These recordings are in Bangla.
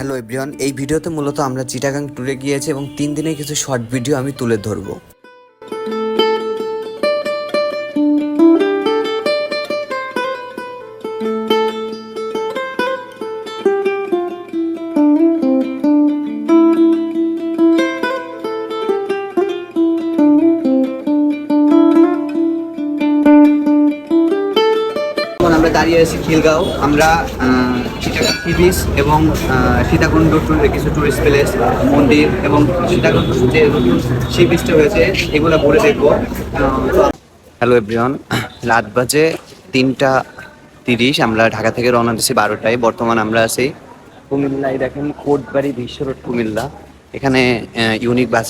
হ্যালো এভরিওয়ান, এই ভিডিওতে মূলত আমরা চিটাগাং ট্যুরে গিয়েছি এবং তিন দিনের কিছু শর্ট ভিডিও আমি তুলে ধরবো। দাঁড়িয়ে আছি খিলগাঁও। আমরা বিচ এবং সীতাকুণ্ড কিছু টুরিস্ট প্লেস মন্দির এবং সীতাকুণ্ড যে সি বিচটা হয়েছে, এগুলো ঘুরে দেখব। হ্যালো এভরিওয়ান রাত বাজে তিনটা তিরিশ, আমরা ঢাকা থেকে রওনা দিচ্ছি বারোটায়, বর্তমান আমরা আছি কুমিল্লায়, দেখেন কোটবাড়ি বিশ্ব রোড কুমিল্লা। এখানে ইউনিক বাস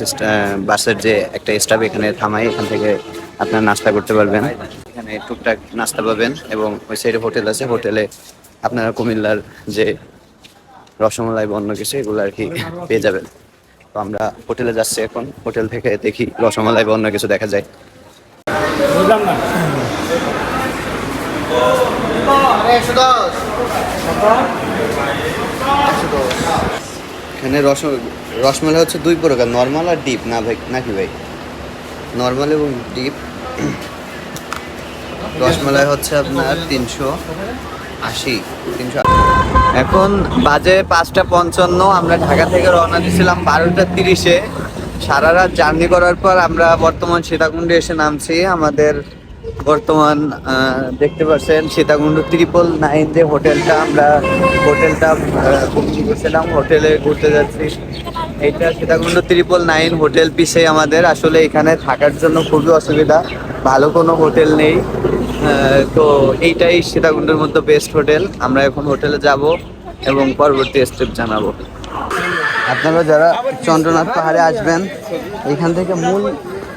বাসের যে একটা স্টাফ এখানে থামায় এখান থেকে আপনার নাস্তা করতে পারবেন। এখানে টুকটাক নাস্তা পাবেন এবং ওই সাইডে হোটেল আছে। হোটেলে আপনারা কুমিল্লার যে রসমলাই বা অন্য কিছু এগুলো আর কি পেয়ে যাবেন। তো আমরা হোটেলে যাচ্ছি এখন। হোটেল থেকে দেখি রসমালাই বা অন্য কিছু দেখা যায়। বুঝলাম না। এখানে রস রসমালাই হচ্ছে দুই প্রকার নর্মাল আর ডিপ না ভাই নাকি ভাই? নর্মাল এবং ডিপ রসমালাই হচ্ছে আপনার তিনশো আশি, তিনশো এখন বাজে পাঁচটা পঞ্চান্ন, আমরা ঢাকা থেকে রওনা দিয়েছিলাম বারোটা তিরিশে। সারা রাত জার্নি করার পর আমরা বর্তমান সীতাকুণ্ডে এসে নামছি। আমাদের বর্তমান দেখতে পাচ্ছেন সীতাকুণ্ড ত্রিপল নাইন যে হোটেলটা, আমরা হোটেলটা বুকিং করছিলাম হোটেলে ঘুরতে যাচ্ছি। এইটা সীতাকুণ্ড ত্রিপল নাইন হোটেল পিছে আমাদের। আসলে এখানে থাকার জন্য খুবই অসুবিধা। ভালো কোনো হোটেল নেই। তো এইটাই সীতাকুণ্ডের মধ্যে বেস্ট হোটেল আমরা এখন হোটেলে যাব এবং পরবর্তী স্টেপ জানাব। আপনারা যারা চন্দ্রনাথ পাহাড়ে আসবেন, এখান থেকে মূল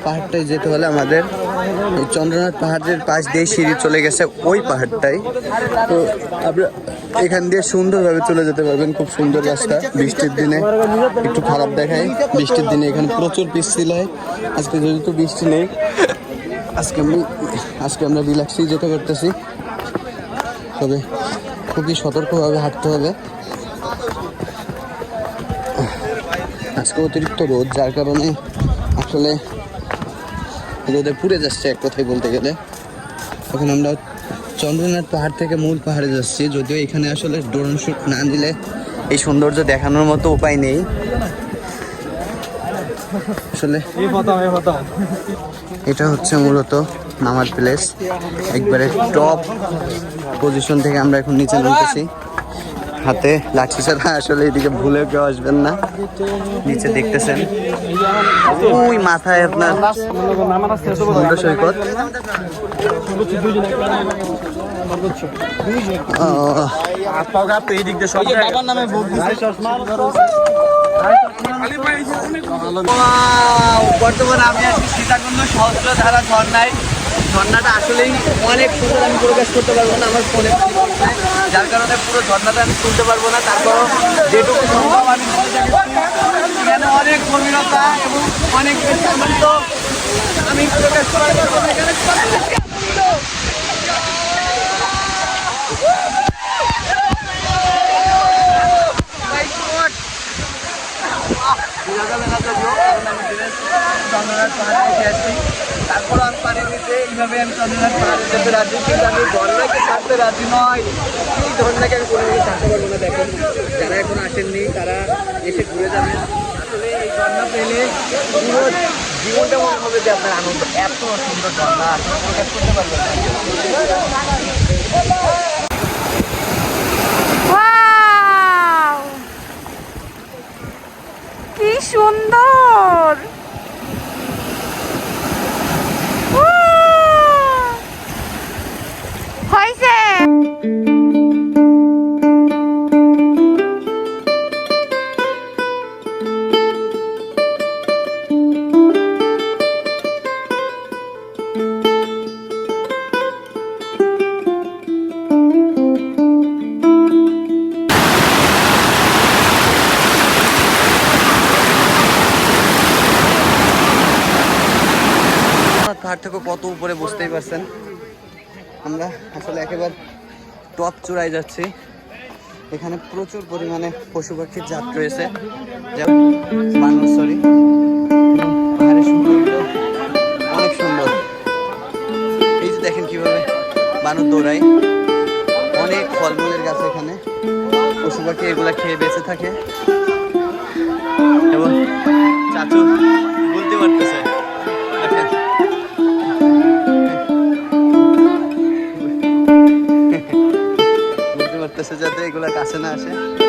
পাহাড়টায় যেতে হলে আমাদের। চন্দ্রনাথ পাহাড়ের পাশ দিয়ে সিঁড়ি চলে গেছে ওই পাহাড়টাই। তো আমরা এখান দিয়ে সুন্দরভাবে চলে যেতে পারবেন, খুব সুন্দর রাস্তা। বৃষ্টির দিনে একটু খারাপ দেখায়। বৃষ্টির দিনে এখানে প্রচুর পিচ্ছিল হয় আজকে যেহেতু বৃষ্টি নেই আজকে আমি আজকে আমরা রিল্যাক্সেই যেতে করতেছি তবে খুবই সতর্কভাবে হাঁটতে হবে। আজকে অতিরিক্ত রোদ, যার কারণে আসলে রোদে পুড়ে যাচ্ছে এক কথায় বলতে গেলে। এখন আমরা চন্দ্রনাথ পাহাড় থেকে মূল পাহাড়ে যাচ্ছি, যদিও এখানে আসলে ড্রোন শুট না দিলে এই সৌন্দর্য দেখানোর মতো উপায় নেই। আসলে এটা হচ্ছে মূলত নামার প্লেস। একবারে টপ পজিশন থেকে আমরা এখন নিচে নামতেছি। হাতে লাঠি ছাড়া আসলে এদিকে ভুলে কেউ আসবেন না। নিচে দেখতেছেন। ওই মাথায় আপনার সমুদ্র সৈকত। ও, বর্তমানে আমি আছি সীতাকুণ্ড সহস্রধারা ঝর্ণায়। ঝর্ণাটা আসলেই অনেক সুন্দর, আমি প্রকাশ করতে পারব না, আমার ফোনে। যার কারণে পুরো ঝর্ণাটা আমি শুনতে পারব না তারপর যেটুকু সম্ভব আমি এখানে অনেক গভীরতা এবং অনেক বেশি আমি প্রকাশ করতে পারব কত বেশি আনন্দ। My God! বোঝা চন্দ্রনাথ। তারপর এইভাবে চন্দ্রনাথ রাজি কিন্তু আমি রাজি নয় এই দেখেন যারা এখন আসেননি তারা এসে ঘুরে যাবেন আসলে এই ঝর্ণা পেলে জীবনটা মনে হবে যে আপনার আনন্দ এত সুন্দর ঝর্ণা করতে পারবেন পাহাড় থেকে কত উপরে বুঝতেই পারছেন? আমরা আসলে একেবারে টপ চূড়ায় যাচ্ছি। এখানে প্রচুর পরিমাণে পশু পাখির জাত রয়েছে। যেমন বানর, সরি। পাহাড়ের অনেক সুন্দর। এই যে দেখেন কীভাবে বানর দৌড়ায়। অনেক ফলমূলের গাছ এখানে। পশু পাখি এগুলা খেয়ে বেঁচে থাকে। এবং চাচু বলতে পারতেছে। দেখেন বুঝতে পারতেছে যাতে এগুলা কাছে না আসে।